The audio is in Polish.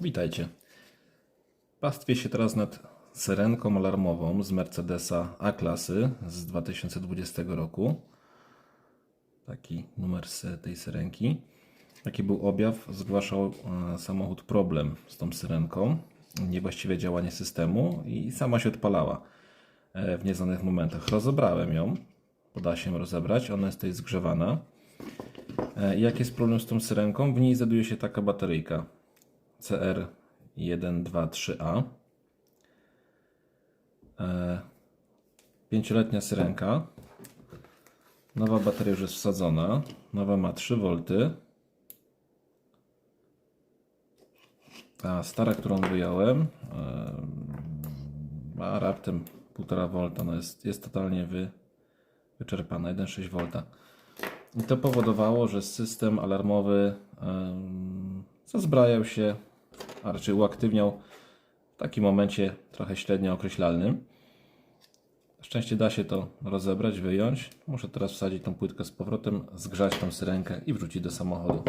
Witajcie. Pastwię się teraz nad syrenką alarmową z Mercedesa A-klasy z 2020 roku. Taki numer sy- tej syrenki. Jaki był objaw? Zgłaszał e, samochód problem z tą syrenką. Niewłaściwe działanie systemu i sama się odpalała e, w nieznanych momentach. Rozebrałem ją. Poda się rozebrać. Ona jest tutaj zgrzewana. E, Jaki jest problem z tą syrenką? W niej znajduje się taka bateryjka CR123A. E, Pięcioletnia syrenka. Nowa bateria już jest wsadzona. Nowa ma 3 V. A stara, którą wyjąłem, e, ma raptem 1,5 V. No jest, jest totalnie wy, wyczerpana, 1,6 V. I to powodowało, że system alarmowy em, zazbrajał się, a raczej uaktywniał w takim momencie trochę średnio określalnym. Na szczęście da się to rozebrać, wyjąć. Muszę teraz wsadzić tą płytkę z powrotem, zgrzać tą syrenkę i wrzucić do samochodu.